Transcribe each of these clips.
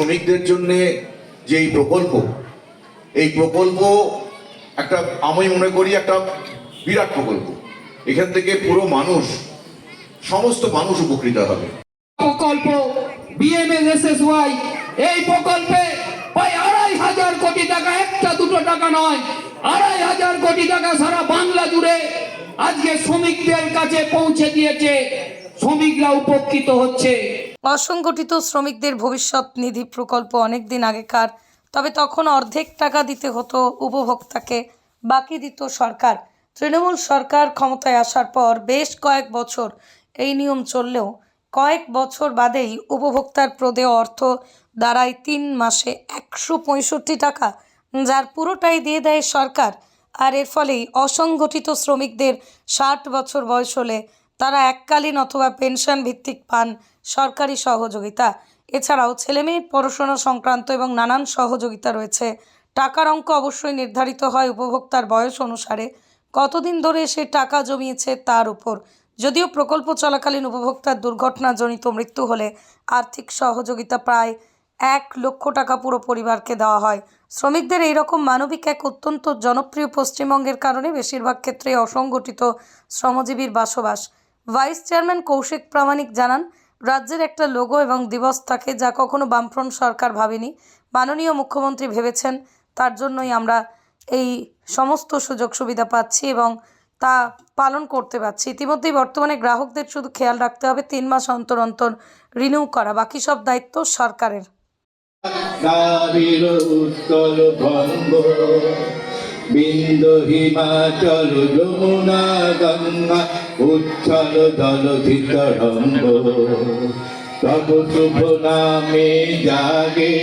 শ্রমিকদের জন্য যে এই প্রকল্প এই প্রকল্প একটা আমি মনে করি একটা বিরাট প্রকল্প। এখান থেকে পুরো মানুষ, সমস্ত মানুষ উপকৃত হবে। প্রকল্প বিএমএসএসওয়াই এই প্রকল্পে প্রায় আড়াই হাজার কোটি টাকা, একটা দুটো টাকা নয়, আড়াই হাজার কোটি টাকা সারা বাংলা জুড়ে আজকে শ্রমিকদের কাছে পৌঁছে দিয়েছে। শ্রমিকরা উপকৃত হচ্ছে। অসংগঠিত শ্রমিকদের ভবিষ্যৎ নিধি প্রকল্প অনেক দিন আগেকার, তবে তখন অর্ধেক টাকা দিতে হতো উপভোক্তাকে, বাকি দিত সরকার। তৃণমূল সরকার ক্ষমতায় আসার পর বেশ কয়েক বছর এই নিয়ম চললেও কয়েক বছর বাদেই উপভোক্তার প্রদেয় অর্থ দাঁড়ায় তিন মাসে একশো পঁয়ষট্টি টাকা, যার পুরোটাই দিয়ে দেয় সরকার। আর এর ফলেই অসংগঠিত শ্রমিকদের ষাট বছর বয়স হলে তারা এককালীন অথবা পেনশন ভিত্তিক পান। সরকারি সহযোগিতা। এছাড়াও ছেলেমেয়ের পড়াশোনা সংক্রান্ত এবং নানান সহযোগিতা রয়েছে। টাকার অঙ্ক অবশ্যই নির্ধারিত হয় উপভোক্তার বয়স অনুসারে। কতদিন ধরে সে টাকা জমিয়েছে তার উপর। যদিও প্রকল্প চলাকালীন উপভোক্তার দুর্ঘটনাজনিত মৃত্যু হলে আর্থিক সহযোগিতা প্রায় এক লক্ষ টাকা পুরো পরিবারকে দেওয়া হয়। শ্রমিকদের এইরকম মানবিক এক অত্যন্ত জনপ্রিয় পশ্চিমবঙ্গের কারণে বেশিরভাগ ক্ষেত্রে অসংগঠিত শ্রমজীবীর বাসবাস। ভাইস চেয়ারম্যান কৌশিক প্রামাণিক জানান রাজ্যের একটা লোগো এবং দিবস থাকে যা কখনো বামফ্রন্ট সরকার ভাবেনি। মাননীয় মুখ্যমন্ত্রী ভেবেছেন তার জন্যই আমরা এই সমস্ত সুযোগ সুবিধা পাচ্ছি এবং তা পালন করতে পারছি। ইতিমধ্যেই বর্তমানে গ্রাহকদের শুধু খেয়াল রাখতে হবে, তিন মাস অন্তর অন্তর রিনিউ করা, বাকি সব দায়িত্ব সরকারের। বিন্দু হিমাচল যমুনা গঙ্গা উচ্ছল জলধিত রঙ্গ তব শুভ নামে জাগে,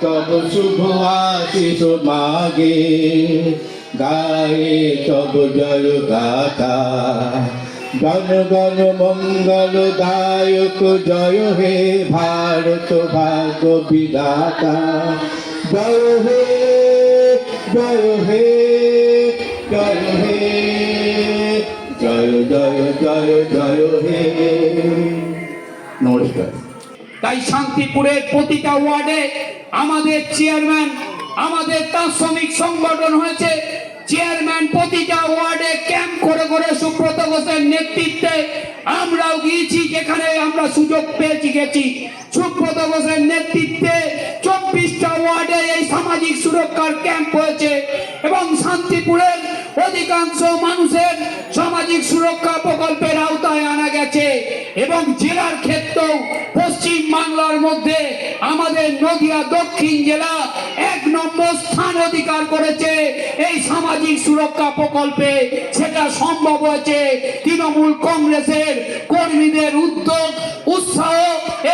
তব শুভ আশিস মাগে। গায়ে তব জয় গাথা জন গণ মঙ্গল দায়ক জয় হে ভারত ভাগ বিধাতা। জয় হে জয় হে জয় হে জয় জয় জয় জয় হে নমস্কার তাই শান্তিপুরের প্রতিটা ওয়ার্ডে আমাদের চেয়ারম্যান, আমাদের তার শ্রমিক সংগঠন হয়েছে। চেয়ারম্যান প্রতিটা ওয়ার্ডে ক্যাম্প করে করে সুব্রত ঘোষের নেতৃত্বে আমরাও গিয়েছি, যেখানে আমরা সুযোগ পেয়েছি, গেছি। সুব্রত ঘোষের নেতৃত্বে সামাজিক সুরক্ষার ক্যাম্প হয়েছে এবং শান্তিপুরের অধিকাংশ মানুষের সামাজিক সুরক্ষা প্রকল্পের আওতায় আনা গেছে। এবং জেলার ক্ষেত্রেও পশ্চিম বাংলার মধ্যে আমাদের নদিয়া দক্ষিণ জেলা এক নম্বর স্থান অধিকার করেছে। সামাজিক সুরক্ষা প্রকল্পে সেটা সম্ভব হয়েছে। তৃণমূল কংগ্রেসের কর্মীদের উদ্যোগ, উৎসাহ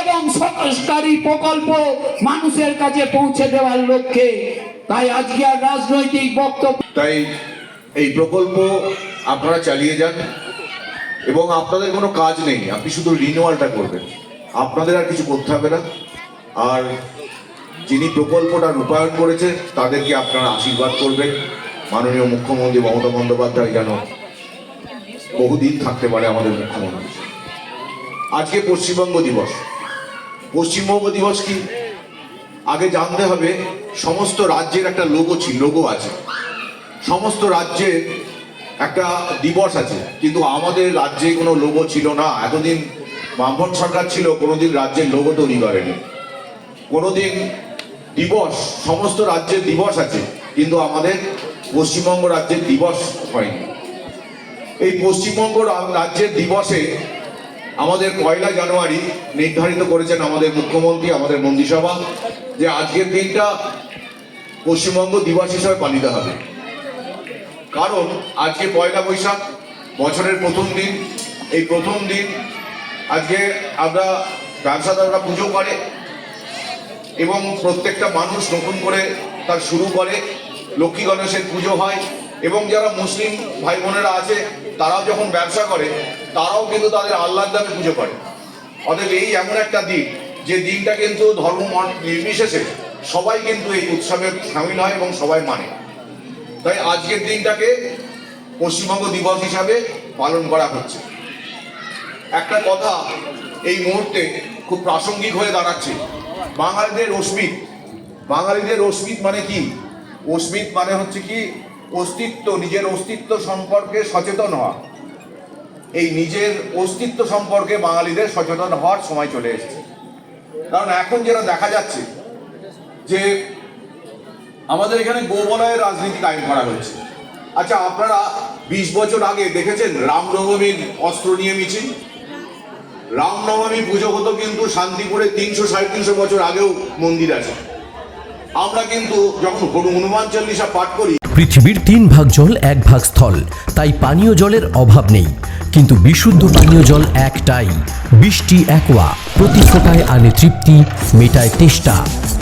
এবং সহকারী প্রকল্প মানুষের কাছে পৌঁছে দেওয়ার লক্ষ্যে। তাই আজকে আর রাজনৈতিক বক্তব্য তাই এই প্রকল্প আপনারা চালিয়ে যান এবং আপনাদের কোনো কাজ নেই। আপনি শুধু রিনিউয়ালটা করবেন। আপনাদের আর কিছু করতে হবে না। আর যিনি প্রকল্পটা রূপায়ণ করেছে, তাদেরকে আপনারা আশীর্বাদ করবেন। মাননীয় মুখ্যমন্ত্রী মমতা বন্দ্যোপাধ্যায় যেন বহুদিন থাকতে পারে আমাদের মুখ্যমন্ত্রী। আজকে পশ্চিমবঙ্গ দিবস। পশ্চিমবঙ্গ দিবস কি? আগে জানতে হবে, সমস্ত রাজ্যের একটা লোগো ছিল লোগো আছে। সমস্ত রাজ্যের একটা দিবস আছে, কিন্তু আমাদের রাজ্যে কোনো লোগো ছিল না। এতদিন বামফ্রন্ট সরকার ছিল, কোনোদিন রাজ্যের লোগো তৈরি করেনি। কোনোদিন দিবস, সমস্ত রাজ্যের দিবস আছে, কিন্তু আমাদের পশ্চিমবঙ্গ রাজ্যের দিবস হয়নি। এই পশ্চিমবঙ্গ রাজ্যের দিবসে আমাদের পয়লা জানুয়ারি নির্ধারিত করেছেন আমাদের মুখ্যমন্ত্রী, আমাদের মন্ত্রিসভা, যে আজকের দিনটা পশ্চিমবঙ্গ দিবস হিসাবে পালিত হবে। কারণ আজকে পয়লা বৈশাখ, বছরের প্রথম দিন। এই প্রথম দিন আজকে আমরা ব্যবসাদাররা পুজো করে এবং প্রত্যেকটা মানুষ নতুন করে তার শুরু করে। লক্ষ্মী গণেশের পুজো হয় এবং যারা মুসলিম ভাই বোনেরা আছে, তারাও যখন ব্যবসা করে, তারাও কিন্তু তাদের আল্লাহর দামে পুজো করে। অতএব এই এমন একটা দিন, যে দিনটা কিন্তু ধর্ম নির্বিশেষে সবাই কিন্তু এই উৎসবে সামিল হয় এবং সবাই মানে। তাই আজকের দিনটাকে পশ্চিমবঙ্গ দিবস হিসাবে পালন করা হচ্ছে। একটা কথা এই মুহূর্তে খুব প্রাসঙ্গিক হয়ে দাঁড়াচ্ছে। বাঙালিদের অস্মিত বাঙালিদের অস্মিত মানে কি? অস্মিত মানে হচ্ছে কি অস্তিত্ব, নিজের অস্তিত্ব সম্পর্কে সচেতন হওয়া। এই নিজের অস্তিত্ব সম্পর্কে বাঙালিদের সচেতন হওয়ার সময় চলে এসেছে। কারণ এখন যেটা দেখা যাচ্ছে যে আমাদের এখানে গোবলয়ের রাজনীতি কায়েম করা হয়েছে আচ্ছা আপনারা বিশ বছর আগে দেখেছেন রামনবমীর অস্ত্র নিয়ে মিছিল? রামনবমী পুজো হতো কিন্তু শান্তিপুরে তিনশো সাড়ে তিনশো বছর আগেও মন্দির আছে। আমরা কিন্তু যখন হনুমান চল্লিশা পাঠ করি পৃথিবীর তিন ভাগ জল এক ভাগ স্থল তাই পানীয় জলের অভাব নেই। কিন্তু বিশুদ্ধ পানীয় জল একটাই বৃষ্টি একোয়া প্রতি ফোটায় আনে তৃপ্তি মেটায় তেষ্টা।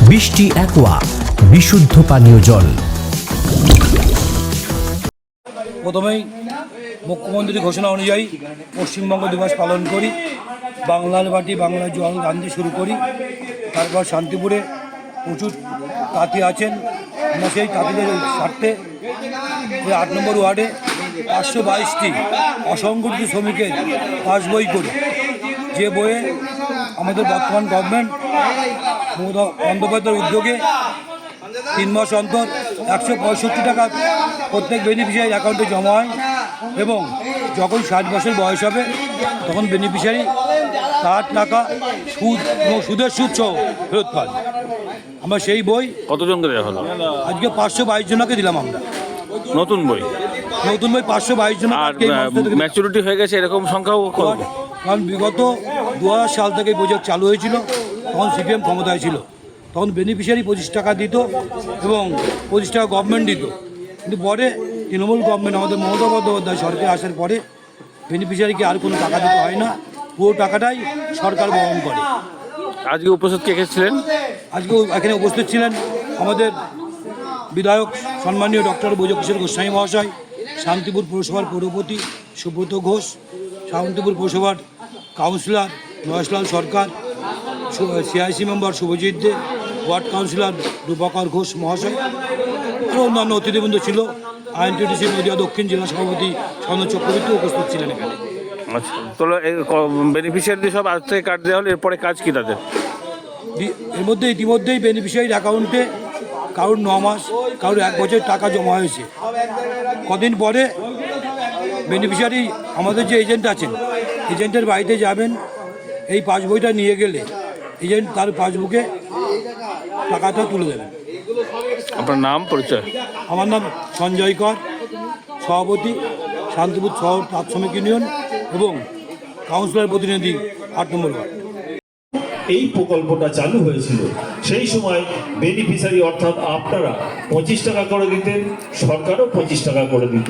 বৃষ্টি একোয়া বিশুদ্ধ পানীয় জল। প্রথমেই মুখ্যমন্ত্রী ঘোষণা অনুযায়ী পশ্চিমবঙ্গ দিবস পালন করি বাংলার বাটি বাংলার জল রাঁধতে শুরু করি তারপর শান্তিপুরে প্রচুর তাঁতি আছেন। আমরা সেই তাঁতিদের স্বার্থে এই আট নম্বর ওয়ার্ডে পাঁচশো বাইশটি অসংগঠিত শ্রমিকের পাস বই করি। যে বইয়ে আমাদের বর্তমান গভর্নমেন্ট বন্দ্যোপাধ্যায়ের উদ্যোগে তিন মাস অন্তর একশো পঁয়ষট্টি টাকা প্রত্যেক বেনিফিশিয়ারি অ্যাকাউন্টে জমা হয় এবং যখন ষাট বছর বয়স হবে, তখন বেনিফিশিয়ারি তার টাকা সুদ এবং সুদের সুদ সহ ফেরত পান আমরা সেই বই কতজনকে দেওয়া হলো? আজকে পাঁচশো বাইশ জনকে দিলাম আমরা। নতুন বই? নতুন বই পাঁচশো বাইশ জন আর ম্যাচুরিটি হয়ে গেছে এরকম সংখ্যাও? কারণ বিগত দু সাল থেকে প্রজেক্ট চালু হয়েছিল তখন সিপিএম ক্ষমতায় ছিল। তখন বেনিফিশিয়ারি পঁচিশ টাকা দিত এবং পঁচিশ টাকা গভর্নমেন্ট দিত। কিন্তু পরে তৃণমূল গভর্নমেন্ট আমাদের মমতা বন্দ্যোপাধ্যায় সরকার আসার পরে বেনিফিশিয়ারিকে আর কোনো টাকা দিতে হয় না। পুরো টাকাটাই সরকার বহন করে। আজকে উপস্থিত কে কে ছিলেন? আজকে এখানে উপস্থিত ছিলেন আমাদের বিধায়ক সম্মানীয় ডক্টর বৈজকিশোর গোস্বামী মহাশয়, শান্তিপুর পৌরসভার পৌরপতি সুব্রত ঘোষ, শান্তিপুর পৌরসভার councillor নয়সলাল Sarkar CIC member Subhajit De, ward councillor রূপকর Ghosh মহাশয় আরও অন্যান্য অতিথিবৃন্দ ছিল। আইএনটিডিসি নদিয়া দক্ষিণ জেলা সভাপতি সনদ চক্রবর্তী উপস্থিত ছিলেন এখানে। আচ্ছা তো বেনিফিশিয়ারি সব আজ থেকে দেওয়া হলো এরপরে কাজ কী তাদের? এর মধ্যে ইতিমধ্যেই বেনিফিশিয়ারির অ্যাকাউন্টে কারোর ন মাস কারোর এক বছর টাকা জমা হয়েছে। কদিন পরে বেনিফিশিয়ারি আমাদের যে এজেন্ট আছেন এজেন্টের বাড়িতে যাবেন এই পাসবইটা নিয়ে গেলে এজেন্ট তার পাসবুকে টাকাটা তুলে দেবেন। আপনার নাম পরিচয়? আমার নাম সঞ্জয় কর সভাপতি শান্তিপুর শহর শ্রমিক ইউনিয়ন এবং কাউন্সিলর প্রতিনিধি আট নম্বর ওয়ার্ড। এই প্রকল্পটা চালু হয়েছিল। সেই সময় বেনিফিশিয়ারি অর্থাৎ আপনারা পঁচিশ টাকা করে দিতেন, সরকারও পঁচিশ টাকা করে দিত।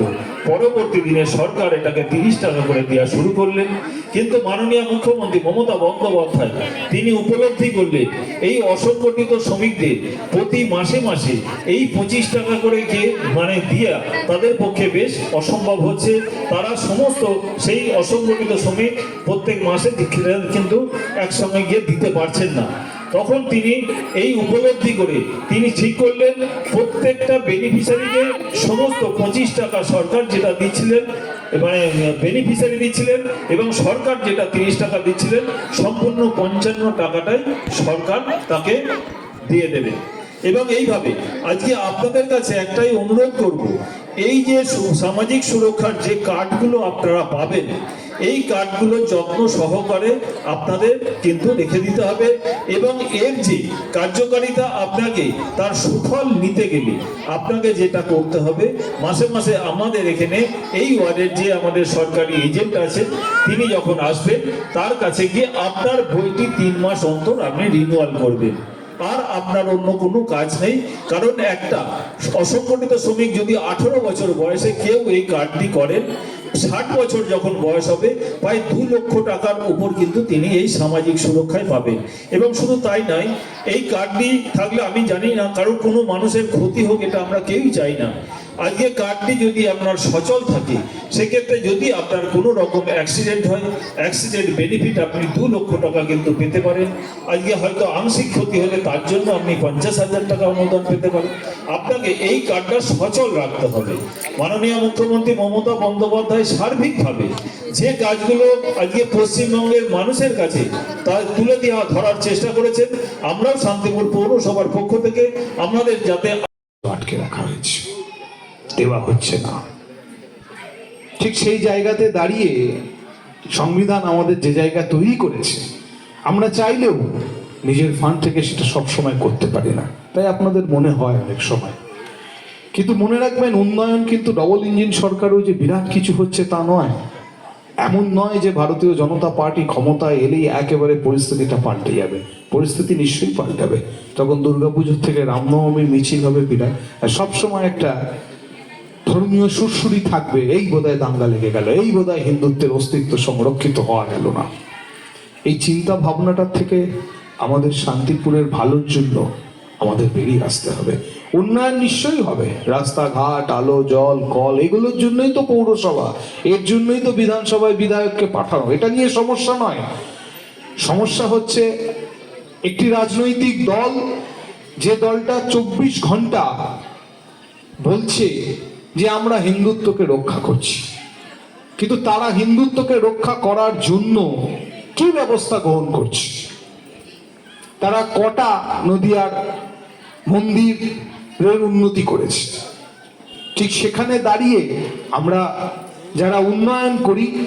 পরবর্তী দিনে সরকার এটাকে তিরিশ টাকা করে দেওয়া শুরু করলেন। কিন্তু মাননীয় মুখ্যমন্ত্রী মমতা বন্দ্যোপাধ্যায়, তিনি উপলব্ধি করলেন, এই অসংগঠিত শ্রমিকদের প্রতি মাসে মাসে এই পঁচিশ টাকা করে যে মানে দিয়া তাদের পক্ষে বেশ অসম্ভব হচ্ছে। তারা সমস্ত সেই অসংগঠিত শ্রমিক প্রত্যেক মাসে কিন্তু একসঙ্গে গিয়ে দিতে পারছেন না। তখন তিনি এই উপলব্ধি করে তিনি ঠিক করলেন, প্রত্যেকটা বেনিফিশিয়ারিকে সমস্ত পঁচিশ টাকা সরকার যেটা দিচ্ছিলেন মানে বেনিফিশিয়ারি দিচ্ছিলেন এবং সরকার যেটা তিরিশ টাকা দিচ্ছিলেন, সম্পূর্ণ পঞ্চান্ন টাকাটাই সরকার তাকে দিয়ে দেবে। এবং এইভাবে আজকে আপনাদের কাছে একটাই অনুরোধ করব, এই যে সামাজিক সুরক্ষার যে কার্ডগুলো আপনারা পাবেন এই কার্ডগুলো যত্ন সহকারে আপনাদের কিন্তু রেখে দিতে হবে এবং এর যে কার্যকারিতা আপনাকে তার সুফল নিতে গেলে আপনাকে যেটা করতে হবে, মাসে মাসে আমাদের এখানে এই ওয়ার্ডের যে আমাদের সরকারি এজেন্ট আছে, তিনি যখন আসবেন, তার কাছে গিয়ে আপনার বইটি তিন মাস অন্তর আপনি রিনিউয়াল করবেন। আর আপনার অন্য কোনো কাজ নেই, কারণ একটা অসংগঠিত শ্রমিক যদি আঠারো বছর বয়সে কেউ এই কার্ডটি করেন ষাট বছর যখন বয়স হবে, প্রায় দু লক্ষ টাকার উপর কিন্তু তিনি এই সামাজিক সুরক্ষায় পাবেন। এবং শুধু তাই নয়, এই কার্ডটি থাকলে আমি জানি না কারোর কোনো মানুষের ক্ষতি হোক, এটা আমরা কেউই চাই না। আজকে কার্ডটি যদি আপনার সচল থাকে, সেক্ষেত্রে যদি আপনার কোনো রকম অ্যাক্সিডেন্ট হয় অ্যাক্সিডেন্ট বেনিফিট আপনি দু লক্ষ টাকা কিন্তু পেতে পারেন। আজকে হয়তো আংশিক ক্ষতি হলে তার জন্য আপনি পঞ্চাশ হাজার টাকা অনুদান পেতে পারেন। আপনাকে এই কার্ডটা সচল রাখতে হবে। মাননীয় মুখ্যমন্ত্রী মমতা বন্দ্যোপাধ্যায় সার্বিকভাবে যে কাজগুলো আজকে পশ্চিমবঙ্গের মানুষের কাছে তা তুলে দেওয়া, ধরার চেষ্টা করেছেন, আমরাও শান্তিপুর পৌরসভার পক্ষ থেকে আমাদের যাতে আটকে রাখা হয়েছে। দেওয়া হচ্ছে না। ঠিক সেই জায়গাতে দাঁড়িয়ে সংবিধান আমাদের যে জায়গা তৈরি করেছে, আমরা চাইলেও নিজের ফান্ড থেকে সেটা সব সময় করতে পারি না। তাই আপনাদের মনে হয় অনেক সময়। কিন্তু মনে রাখবেন, উন্নয়ন কিন্তু ডবল ইঞ্জিন সরকারও যে বিরাট কিছু হচ্ছে তা নয়। এমন নয় যে ভারতীয় জনতা পার্টি ক্ষমতায় এলেই একেবারে পরিস্থিতিটা পাল্টে যাবে। পরিস্থিতি নিশ্চয়ই পাল্টাবে। তখন দুর্গাপুজোর থেকে রামনবমীর মিছিল হবে বিরাট। সবসময় একটা ধর্মীয় সুরসুরি থাকবে। এই বোধহয় দাঙ্গা লেগে গেল। এই বোধহয় হিন্দুত্বের অস্তিত্ব সংরক্ষিত হওয়া গেল না। এই চিন্তা ভাবনাটার থেকে আমাদের শান্তিপুরের ভালোর জন্য আমাদের বেরিয়ে আসতে হবে। উন্নয়ন নিশ্চয়ই হবে। রাস্তাঘাট, আলো, জল, কল, এগুলোর জন্যই তো পৌরসভা। এর জন্যই তো বিধানসভায় বিধায়ককে পাঠানো। এটা নিয়ে সমস্যা নয়। সমস্যা হচ্ছে একটি রাজনৈতিক দল যে দলটা চব্বিশ ঘণ্টা বলছে যে আমরা হিন্দুত্বকে রক্ষা করছি। কিন্তু তারা হিন্দুত্বকে রক্ষা করার জন্য কি ব্যবস্থা গ্রহণ করছে? তারা কটা নদিয়ার মন্দিরের উন্নতি করেছে। ঠিক সেখানে দাঁড়িয়ে আমরা যারা উন্নয়ন করি